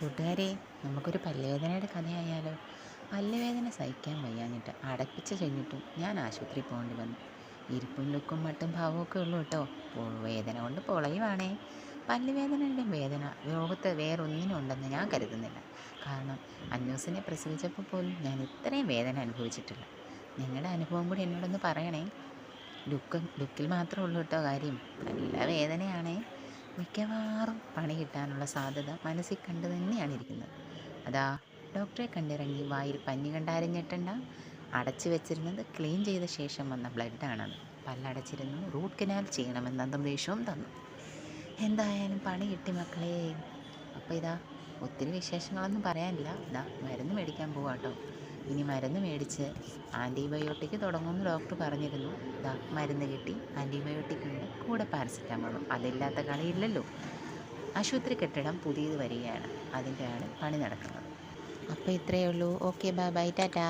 കൂട്ടുകാരെ നമുക്കൊരു പല്ലുവേദനയുടെ കഥയായാലോ? പല്ലുവേദന സഹിക്കാൻ വയ്യാഞ്ഞിട്ട് അടപ്പിച്ച് കഴിഞ്ഞിട്ടും ഞാൻ ആശുപത്രി പോകേണ്ടി വന്നു. ഇരിപ്പും ലുക്കും മട്ടും ഭാവമൊക്കെ ഉള്ളൂ കേട്ടോ. വേദന കൊണ്ട് പൊളയുവാണേ. പല്ലുവേദനയുടെ വേദന ലോകത്ത് വേറൊന്നിനും ഉണ്ടെന്ന് ഞാൻ കരുതുന്നില്ല. കാരണം അന്യൂസിനെ പ്രസവിച്ചപ്പോൾ പോലും ഞാൻ ഇത്രയും വേദന അനുഭവിച്ചിട്ടില്ല. നിങ്ങളുടെ അനുഭവം കൂടി എന്നോടൊന്ന് പറയണേ. ലുക്ക് ലുക്കിൽ മാത്രമേ ഉള്ളൂ കേട്ടോ കാര്യം. നല്ല വേദനയാണേ. മിക്കവാറും പണി കിട്ടാനുള്ള സാധ്യത മനസ്സിൽ കണ്ടു തന്നെയാണ് ഇരിക്കുന്നത്. അതാ ഡോക്ടറെ കണ്ടിറങ്ങി വായിൽ പഞ്ഞി കണ്ടരഞ്ഞിട്ടണ്ട അടച്ചു വെച്ചിരുന്നത് ക്ലീൻ ചെയ്ത ശേഷം വന്ന ബ്ലഡാണത് പല്ലടച്ചിരുന്നു റൂട്ട് കനാൽ ചെയ്യണമെന്ന നിർദ്ദേശവും തന്നു. എന്തായാലും പണി കിട്ടി മക്കളെ. അപ്പോൾ ഇതാ ഒത്തിരി വിശേഷങ്ങളൊന്നും പറയാനില്ല. ഇതാ മരുന്ന് മേടിക്കാൻ പോവാട്ടോ ഇനി മരുന്ന് മേടിച്ച് ആന്റിബയോട്ടിക് തുടങ്ങുമെന്ന് ഡോക്ടർ പറഞ്ഞിരുന്നു. ഇതാ മരുന്ന് കിട്ടി ആന്റിബയോട്ടിക് ഉണ്ട്. കൂടെ പാരസെറ്റാമോളും. അതില്ലാത്ത കളിയില്ലല്ലോ. ആശുപത്രി കെട്ടിടം പുതിയത് വരികയാണ്. അതിന്റെയാണ് പണി നടക്കുന്നത്. അപ്പോൾ ഇത്രയേ ഉള്ളൂ. Okay bye bye. ടാറ്റാ.